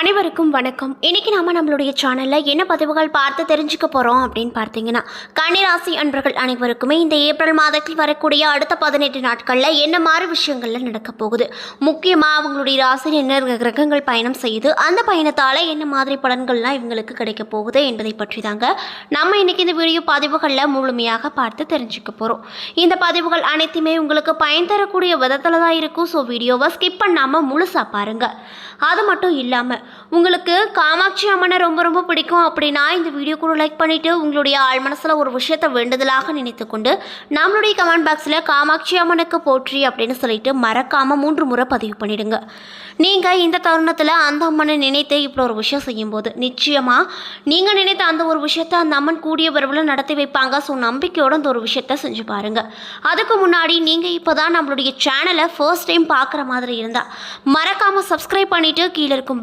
அனைவருக்கும் வணக்கம். இன்னைக்கு நாம நம்மளுடைய சேனல்ல என்ன பதிவுகள் பார்த்து தெரிஞ்சுக்க போறோம் அப்படின்னு பார்த்தீங்கன்னா கன்னிராசி அன்பர்கள் அனைவருக்குமே இந்த ஏப்ரல் மாதத்தில் வரக்கூடிய அடுத்த பதினெட்டு நாட்கள்ல என்ன மாதிரி விஷயங்கள்ல நடக்க போகுது? முக்கியமா அவங்களுடைய ராசியில் என்ன கிரகங்கள் பயணம் செய்யுது? அந்த பயணத்தால என்ன மாதிரி பலன்கள்லாம் இவங்களுக்கு கிடைக்க போகுது என்பதை பற்றி தாங்க நம்ம இன்னைக்கு இந்த வீடியோ பதிவுகளில் முழுமையாக பார்த்து தெரிஞ்சுக்க போறோம். இந்த பதிவுகள் அனைத்துமே உங்களுக்கு பயன் தரக்கூடிய விதத்தில் தான் இருக்கும் ஸோ வீடியோவை ஸ்கிப் பண்ணாமல் முழுசாக பாருங்க. அது மட்டும் இல்லாமல் உங்களுக்கு காமாட்சி அம்மனை ரொம்ப ரொம்ப பிடிக்கும் அப்படின்னா இந்த வீடியோ கூட லைக் பண்ணிவிட்டு உங்களுடைய ஆள் மனசில் ஒரு விஷயத்தை வேண்டுதலாக நினைத்துக்கொண்டு நம்மளுடைய கமெண்ட் பாக்ஸில் காமாட்சி அம்மனுக்கு போற்றி அப்படின்னு சொல்லிட்டு மறக்காமல் மூன்று முறை பதிவு பண்ணிடுங்க. நீங்கள் இந்த தருணத்தில் அந்த அம்மனை நினைத்து இப்படி ஒரு விஷயம் செய்யும்போது நிச்சயமாக நீங்கள் நினைத்த அந்த ஒரு விஷயத்தை அந்த அம்மன் கூடிய விரைவில் நடத்தி வைப்பாங்க. ஸோ நம்பிக்கையோட அந்த ஒரு விஷயத்த செஞ்சு பாருங்கள் அதுக்கு முன்னாடி நீங்கள் இப்போ தான் நம்மளுடைய சேனலை ஃபர்ஸ்ட் டைம் பார்க்குற மாதிரி இருந்தால் மறக்காமல் சப்ஸ்கிரைப் பண்ணிவிட்டு கீழே இருக்கும்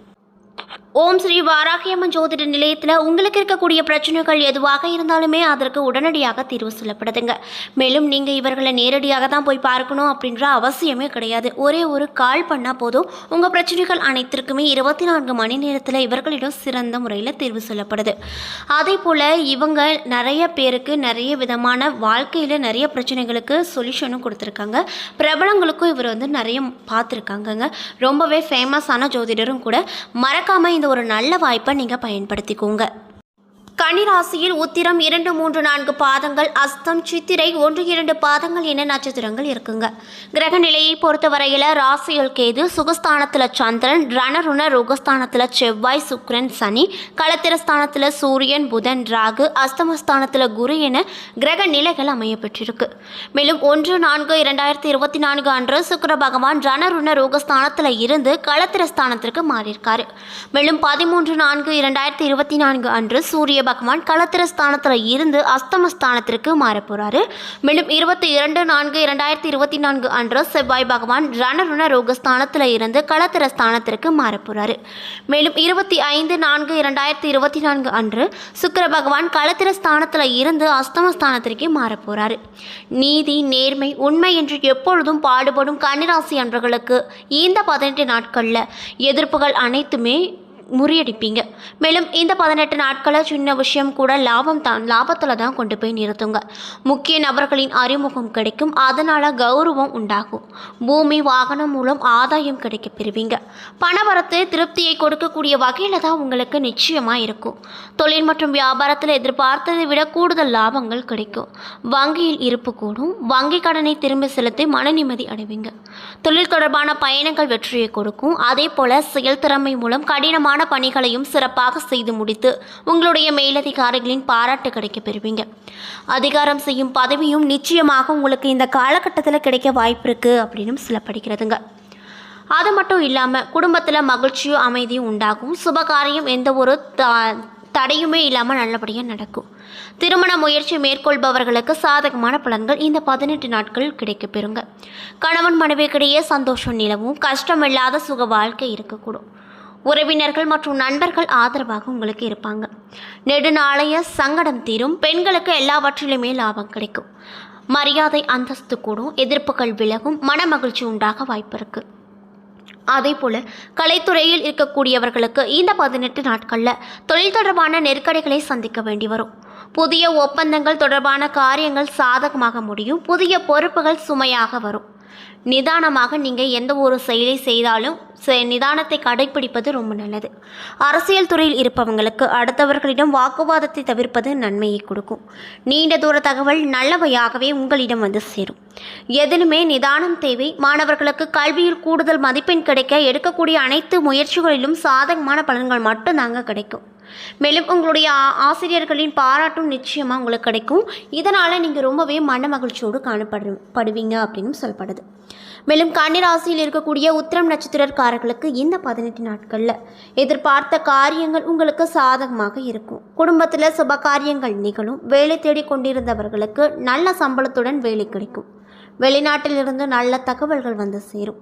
ஓம் ஸ்ரீ வாராகியம்மன் ஜோதிட நிலையத்தில் உங்களுக்கு இருக்கக்கூடிய பிரச்சனைகள் எதுவாக இருந்தாலுமே அதற்கு உடனடியாக தீர்வு சொல்லப்படுதுங்க. மேலும் நீங்கள் இவர்களை நேரடியாக தான் போய் பார்க்கணும் அப்படின்ற அவசியமே கிடையாது. ஒரே ஒரு கால் பண்ணால் போதும். உங்கள் பிரச்சனைகள் அனைத்திற்குமே இருபத்தி நான்கு மணி நேரத்தில் இவர்களிடம் சிறந்த முறையில் தீர்வு சொல்லப்படுது. அதே போல் இவங்க நிறைய பேருக்கு நிறைய விதமான வாழ்க்கையில் நிறைய பிரச்சனைகளுக்கு சொல்யூஷனும் கொடுத்துருக்காங்க. பிரபலங்களுக்கும் இவர் வந்து நிறைய பார்த்துருக்காங்கங்க. ரொம்பவே ஃபேமஸான ஜோதிடரும் கூட. மறக்காமல் இந்த ஒரு நல்ல வாய்ப்பை நீங்கள் பயன்படுத்திக்கோங்க. கன்னிராசியில் உத்திரம் இரண்டு மூன்று நான்கு பாதங்கள் அஸ்தம் சித்திரை ஒன்று இரண்டு பாதங்கள் என நட்சத்திரங்கள் இருக்குங்க. கிரக நிலையை பொறுத்தவரையில் ராசியில் கேது சுகஸ்தானத்தில் சந்திரன் ரணருண ருகஸ்தானத்தில் செவ்வாய் சுக்ரன் சனி களத்திரஸ்தானத்தில் சூரியன் புதன் ராகு அஸ்தமஸ்தானத்தில் குரு என கிரக நிலைகள் அமைய பெற்றிருக்கு மேலும் ஒன்று நான்கு இரண்டாயிரத்தி இருபத்தி நான்கு அன்று சுக்கர பகவான் ரணருண ரோகஸ்தானத்தில் இருந்து களத்திரஸ்தானத்திற்கு மாறியிருக்காரு. மேலும் பதிமூன்று நான்கு இரண்டாயிரத்தி இருபத்தி நான்கு அன்று சூரிய பகவான் களத்திரஸ்தானத்தில் இருந்து அஸ்தமஸ்தானத்திற்கு மாறப் போறாரு மேலும் இருபத்தி இரண்டு நான்கு இரண்டாயிரத்தி இருபத்தி நான்கு அன்று செவ்வாய் பகவான் ரணருண ரோகஸ்தானத்தில் இருந்து களத்திரஸ்தானத்திற்கு மாறப் போறாரு மேலும் இருபத்தி ஐந்து நான்கு இரண்டாயிரத்தி இருபத்தி நான்கு அன்று சுக்கர பகவான் களத்திரஸ்தானத்தில் இருந்து அஸ்தமஸ்தானத்திற்கு மாறப் போறாரு நீதி நேர்மை உண்மை என்று எப்பொழுதும் பாடுபடும் கன்னிராசி அன்பர்களுக்கு இந்த பதினெட்டு நாட்களில் எதிர்ப்புகள் அனைத்துமே முறியடிப்பீங்க. மேலும் இந்த பதினெட்டு நாட்களை சின்ன விஷயம் கூட லாபம் தான் லாபத்தில் தான் கொண்டு போய் நிறுத்துங்க. முக்கிய நபர்களின் அறிமுகம் கிடைக்கும் அதனால் கௌரவம் உண்டாகும். பூமி வாகனம் மூலம் ஆதாயம் கிடைக்க பெறுவீங்க. பணவரத்து திருப்தியை கொடுக்கக்கூடிய வகையில் தான் உங்களுக்கு நிச்சயமாக இருக்கும். தொழில் மற்றும் வியாபாரத்தில் எதிர்பார்த்ததை விட கூடுதல் லாபங்கள் கிடைக்கும். வங்கியில் இருப்பு கூடும் வங்கி கடனை திரும்ப செலுத்தி மன நிம்மதி அடைவீங்க. தொழில் தொடர்பான பயணங்கள் வெற்றியை கொடுக்கும். அதே போல செயல் திறமை மூலம் கடினமான பணிகளையும் சிறப்பாக செய்து முடித்து உங்களுடைய மேலதிகாரிகளின் பாராட்டு கிடைக்க பெறுவீங்க. அதிகாரம் செய்யும் பதவியும் நிச்சயமாக உங்களுக்கு இந்த காலகட்டத்தில் கிடைக்க வாய்ப்பு இருக்குது அப்படின்னு சொல்லப்படுகிறதுங்க. அது மட்டும் இல்லாமல் குடும்பத்தில் மகிழ்ச்சியும் அமைதியும் உண்டாகும். சுபகாரியம் எந்த ஒரு த தடையுமே இல்லாமல் நல்லபடியாக நடக்கும். திருமண முயற்சி மேற்கொள்பவர்களுக்கு சாதகமான பலன்கள் இந்த பதினெட்டு நாட்கள் கிடைக்கப் பெறுங்க. கணவன் மனைவிக்கிடையே சந்தோஷம் நிலவும். கஷ்டமில்லாத சுக வாழ்க்கை இருக்கக்கூடும். உறவினர்கள் மற்றும் நண்பர்கள் ஆதரவாக உங்களுக்கு இருப்பாங்க. நெடுநாளைய சங்கடம் தீரும். பெண்களுக்கு எல்லாவற்றிலுமே லாபம் கிடைக்கும். மரியாதை அந்தஸ்து கூடும். எதிர்ப்புகள் விலகும். மனமகிழ்ச்சி உண்டாக வாய்ப்பு இருக்குது அதே போல கலைத்துறையில் இருக்கக்கூடியவர்களுக்கு இந்த பதினெட்டு நாட்களில் தொழில் தொடர்பான நெருக்கடிகளை சந்திக்க வேண்டி வரும். புதிய ஒப்பந்தங்கள் தொடர்பான காரியங்கள் சாதகமாக முடியும். புதிய பொறுப்புகள் சுமையாக வரும். நிதானமாக நீங்கள் எந்த ஒரு செயலை செய்தாலும் செ- நிதானத்தை கடைப்பிடிப்பது ரொம்ப நல்லது. அரசியல் துறையில் இருப்பவங்களுக்கு அடுத்தவர்களிடம் வாக்குவாதத்தை தவிர்ப்பது நன்மையை கொடுக்கும். நீண்ட தூர தகவல் நல்லவையாகவே உங்களிடம் வந்து சேரும். எதிலுமே நிதானம் தேவை. மாணவர்களுக்கு கல்வியில் கூடுதல் மதிப்பெண் கிடைக்க எடுக்கக்கூடிய அனைத்து முயற்சிகளிலும் சாதகமான பலன்கள் மட்டும்தாங்க கிடைக்கும். மேலும் உங்களுடைய ஆசிரியர்களின் பாராட்டும் நிச்சயமாக உங்களுக்கு கிடைக்கும். இதனால் நீங்கள் ரொம்பவே மன மகிழ்ச்சியோடு காணப்படு படுவீங்க அப்படின்னு சொல்லப்படுது. மேலும் கன்னிராசியில் இருக்கக்கூடிய உத்திரம் நட்சத்திரக்காரர்களுக்கு இந்த பதினெட்டு நாட்களில் எதிர்பார்த்த காரியங்கள் உங்களுக்கு சாதகமாக இருக்கும். குடும்பத்தில் சுப காரியங்கள் நிகழும். வேலை தேடி கொண்டிருந்தவர்களுக்கு நல்ல சம்பளத்துடன் வேலை கிடைக்கும். வெளிநாட்டிலிருந்து நல்ல தகவல்கள் வந்து சேரும்.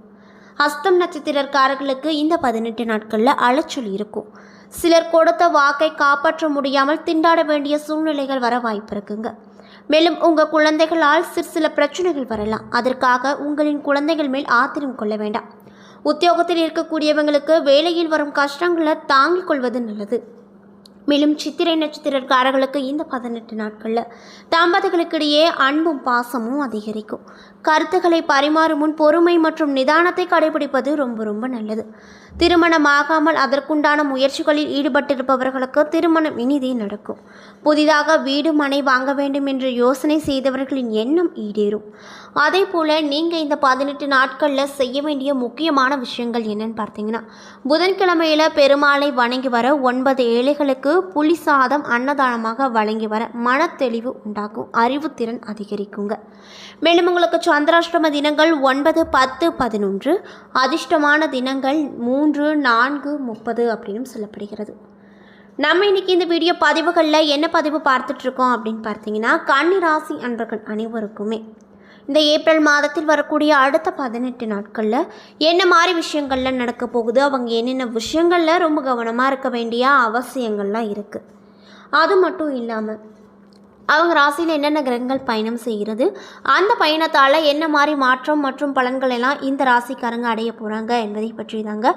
ஹஸ்தம் நட்சத்திரக்காரர்களுக்கு இந்த பதினெட்டு நாட்களில் அலைச்சல் இருக்கும். சிலர் கொடுத்த வாக்கை காப்பாற்ற முடியாமல் திண்டாட வேண்டிய சூழ்நிலைகள் வர வாய்ப்பு இருக்குங்க. மேலும் உங்கள் குழந்தைகளால் சிறு சில பிரச்சனைகள் வரலாம். அதற்காக உங்களின் குழந்தைகள் மேல் ஆத்திரம் கொள்ள வேண்டாம். உத்தியோகத்தில் இருக்கக்கூடியவங்களுக்கு வேலையில் வரும் கஷ்டங்களை தாங்கிக் கொள்வது நல்லது. மேலும் சித்திரை நட்சத்திரக்காரர்களுக்கு இந்த பதினெட்டு நாட்களில் தம்பதிகளுக்கிடையே அன்பும் பாசமும் அதிகரிக்கும். கருத்துக்களை பரிமாறும் முன் பொறுமை மற்றும் நிதானத்தை கடைபிடிப்பது ரொம்ப ரொம்ப நல்லது. திருமணம் ஆகாமல் அதற்குண்டான முயற்சிகளில் ஈடுபட்டிருப்பவர்களுக்கு திருமணம் இனிதே நடக்கும். புதிதாக வீடு மனை வாங்க வேண்டும் என்று யோசனை செய்தவர்களின் எண்ணம் ஈடேறும். அதே போல் நீங்கள் இந்த பதினெட்டு நாட்களில் செய்ய வேண்டிய முக்கியமான விஷயங்கள் என்னன்னு பார்த்தீங்கன்னா புதன்கிழமையில் பெருமாளை வணங்கி வர ஒன்பது ஏழைகளுக்கு புலி சாதம் அன்னதானமாக வழங்கி வர மனத்தெளிவு உண்டாகும். அறிவுத்திறன் அதிகரிக்குங்க. மேலும் உங்களுக்கு சந்திராஷ்டம தினங்கள் ஒன்பது பத்து பதினொன்று அதிர்ஷ்டமான தினங்கள் மூன்று நான்கு முப்பது அப்படின்னு சொல்லப்படுகிறது. நம்ம இன்னைக்கு இந்த வீடியோ பதிவுகளில் என்ன பதிவு பார்த்துட்ருக்கோம் அப்படின்னு பார்த்தீங்கன்னா கன்னிராசி அன்பர்கள் அனைவருக்குமே. இந்த ஏப்ரல் மாதத்தில் வரக்கூடிய அடுத்த பதினெட்டு நாட்களில் என்ன மாதிரி விஷயங்கள்லாம் நடக்க போகுது அவங்க என்னென்ன விஷயங்களில் ரொம்ப கவனமாக இருக்க வேண்டிய அவசியங்கள்லாம் இருக்குது அது மட்டும் இல்லாமல் அவங்க ராசியில் என்னென்ன கிரகங்கள் பயணம் செய்கிறது அந்த பயணத்தால் என்ன மாதிரி மாற்றம் மற்றும் பலன்கள் எல்லாம் இந்த ராசிக்காரங்க அடைய போகிறாங்க என்பதை பற்றி தாங்க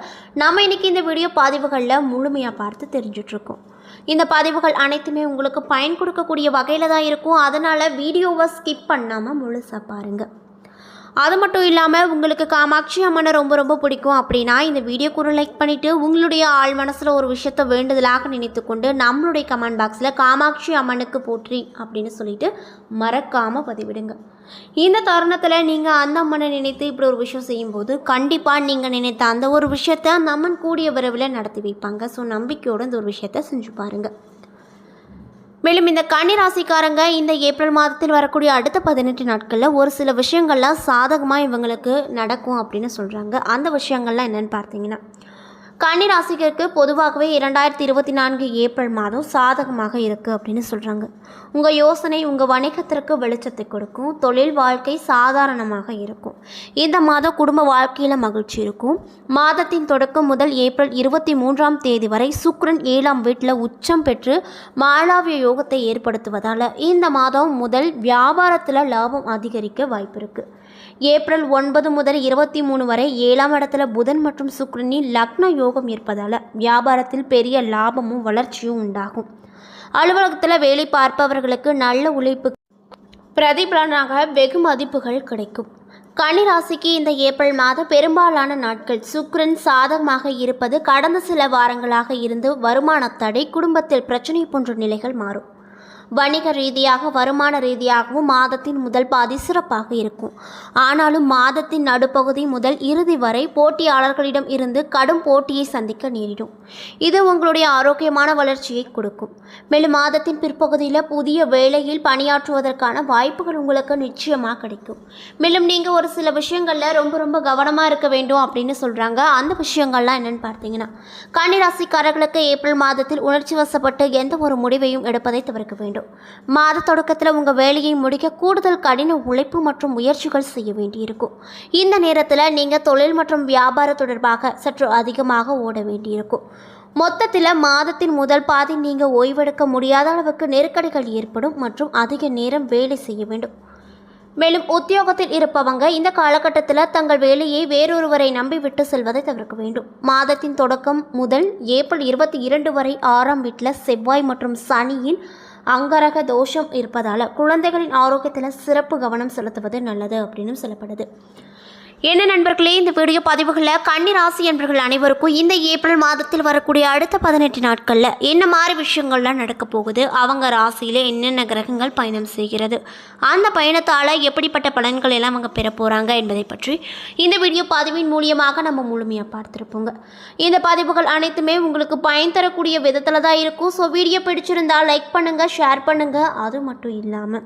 நம்ம இன்றைக்கி இந்த வீடியோ பதிவுகளில் முழுமையாக பார்த்து தெரிஞ்சிட்ருக்கோம். இந்த பதிவுகள் அனைத்துமே உங்களுக்கு பயன் கொடுக்கக்கூடிய வகையில் தான் இருக்கும். அதனால் வீடியோவை ஸ்கிப் பண்ணாமல் முழுசாக பாருங்கள் அது மட்டும் இல்லாமல் உங்களுக்கு காமாட்சி அம்மனை ரொம்ப ரொம்ப பிடிக்கும் அப்படின்னா இந்த வீடியோ கூட லைக் பண்ணிவிட்டு உங்களுடைய ஆள் மனசில் ஒரு விஷயத்தை வேண்டுதலாக நினைத்து கொண்டு நம்மளுடைய கமெண்ட் பாக்ஸில் காமாட்சி அம்மனுக்கு போற்றி அப்படின்னு சொல்லிட்டு மறக்காமல் பதிவிடுங்க. இந்த தருணத்தில் நீங்கள் அந்த அம்மனை நினைத்து இப்படி ஒரு விஷயம் செய்யும்போது கண்டிப்பாக நீங்கள் நினைத்த அந்த ஒரு விஷயத்தை அந்த அம்மன் கூடிய விரைவில் நடத்தி வைப்பாங்க. ஸோ நம்பிக்கையோடு இந்த ஒரு விஷயத்த செஞ்சு பாருங்கள் மேலும் இந்த கன்னி ராசிக்காரங்க இந்த ஏப்ரல் மாதத்தில் வரக்கூடிய அடுத்த பதினெட்டு நாட்களில் ஒரு சில விஷயங்கள்லாம் சாதகமாக இவங்களுக்கு நடக்கும் அப்படின்னு சொல்கிறாங்க அந்த விஷயங்கள்லாம் என்னென்னு பார்த்தீங்கன்னா கன்னி ராசிகருக்கு பொதுவாகவே இரண்டாயிரத்தி இருபத்தி நான்கு ஏப்ரல் மாதம் சாதகமாக இருக்குது அப்படின்னு சொல்கிறாங்க உங்கள் யோசனை உங்கள் வணிகத்திற்கு வெளிச்சத்தை கொடுக்கும். தொழில் வாழ்க்கை சாதாரணமாக இருக்கும். இந்த மாதம் குடும்ப வாழ்க்கையில் மகிழ்ச்சி இருக்கும். மாதத்தின் தொடக்கம் முதல் ஏப்ரல் இருபத்தி மூன்றாம் தேதி வரை சுக்ரன் ஏழாம் வீட்டில் உச்சம் பெற்று மாலாவிய யோகத்தை ஏற்படுத்துவதால் இந்த மாதம் முதல் வியாபாரத்தில் லாபம் அதிகரிக்க வாய்ப்பு இருக்குது ஏப்ரல் ஒன்பது முதல் இருபத்தி மூணு வரை ஏழாம் இடத்துல புதன் மற்றும் சுக்ரனின் லக்ன யோகம் இருப்பதால் வியாபாரத்தில் பெரிய லாபமும் வளர்ச்சியும் உண்டாகும். அலுவலகத்தில் வேலை பார்ப்பவர்களுக்கு நல்ல உழைப்பு பிரதிபலனாக வெகு மதிப்புகள் கிடைக்கும். கன்னிராசிக்கு இந்த ஏப்ரல் மாதம் பெரும்பாலான நாட்கள் சுக்ரன் சாதகமாக இருப்பது கடந்த சில வாரங்களாக இருந்து வருமான தடை குடும்பத்தில் பிரச்சனை போன்ற நிலைகள் மாறும். வணிக ரீதியாக வருமான ரீதியாகவும் மாதத்தின் முதல் பாதி சிறப்பாக இருக்கும். ஆனாலும் மாதத்தின் நடுப்பகுதி முதல் இறுதி வரை போட்டியாளர்களிடம் இருந்து கடும் போட்டியை சந்திக்க நேரிடும். இது உங்களுடைய ஆரோக்கியமான வளர்ச்சியை கொடுக்கும். மேலும் மாதத்தின் பிற்பகுதியில் புதிய வேலையில் பணியாற்றுவதற்கான வாய்ப்புகள் உங்களுக்கு நிச்சயமாக கிடைக்கும். மேலும் நீங்கள் ஒரு சில விஷயங்களில் ரொம்ப ரொம்ப கவனமாக இருக்க வேண்டும் அப்படின்னு சொல்கிறாங்க அந்த விஷயங்கள்லாம் என்னென்னு பார்த்தீங்கன்னா கன்னிராசிக்காரர்களுக்கு ஏப்ரல் மாதத்தில் உணர்ச்சி வசப்பட்டு எந்த ஒரு முடிவையும் எடுப்பதை தவிர்க்க வேண்டும். மாத தொடக்கத்தில் உங்கள் வேலையை முடிக்க கூடுதல் கடின உழைப்பு மற்றும் முயற்சிகள் செய்ய வேண்டியிருக்கும். இந்த நேரத்தில் நீங்கள் தொழில் மற்றும் வியாபாரம் தொடர்பாக சற்று அதிகமாக ஓட வேண்டியிருக்கும். மொத்தத்தில் மாதத்தின் முதல் பாதி நீங்கள் ஓய்வெடுக்க முடியாத அளவுக்கு நெருக்கடிகள் ஏற்படும் மற்றும் அதிக நேரம் வேலை செய்ய வேண்டும். மேலும் உத்தியோகத்தில் இருப்பவங்க இந்த காலகட்டத்தில் தங்கள் வேலையை வேறொருவரை நம்பி விட்டு செல்வதை தவிர்க்க வேண்டும். மாதத்தின் தொடக்கம் முதல் ஏப்ரல் இருபத்தி இரண்டு வரை ஆறாம் வீட்டில் செவ்வாய் மற்றும் சனியின் அங்கரக தோஷம் இருப்பதால் குழந்தைகளின் ஆரோக்கியத்தில் சிறப்பு கவனம் செலுத்துவது நல்லது அப்படின்னு சொல்லப்படுது. என்ன நண்பர்களே இந்த வீடியோ பதிவுகளில் கன்னிராசி என்பர்கள் அனைவருக்கும் இந்த ஏப்ரல் மாதத்தில் வரக்கூடிய அடுத்த பதினெட்டு நாட்களில் என்ன மாதிரி விஷயங்கள்லாம் நடக்க போகுது? அவங்க ராசியில் என்னென்ன கிரகங்கள் பயணம் செய்கிறது? அந்த பயணத்தால் எப்படிப்பட்ட பலன்கள் எல்லாம் அவங்க பெற போகிறாங்க என்பதை பற்றி இந்த வீடியோ பதிவின் மூலியமாக நம்ம முழுமையாக பார்த்துருப்போங்க. இந்த பதிவுகள் அனைத்துமே உங்களுக்கு பயன் தரக்கூடிய விதத்தில் தான் இருக்கும். ஸோ வீடியோ பிடிச்சிருந்தால் லைக் பண்ணுங்கள் ஷேர் பண்ணுங்கள் அது மட்டும் இல்லாமல்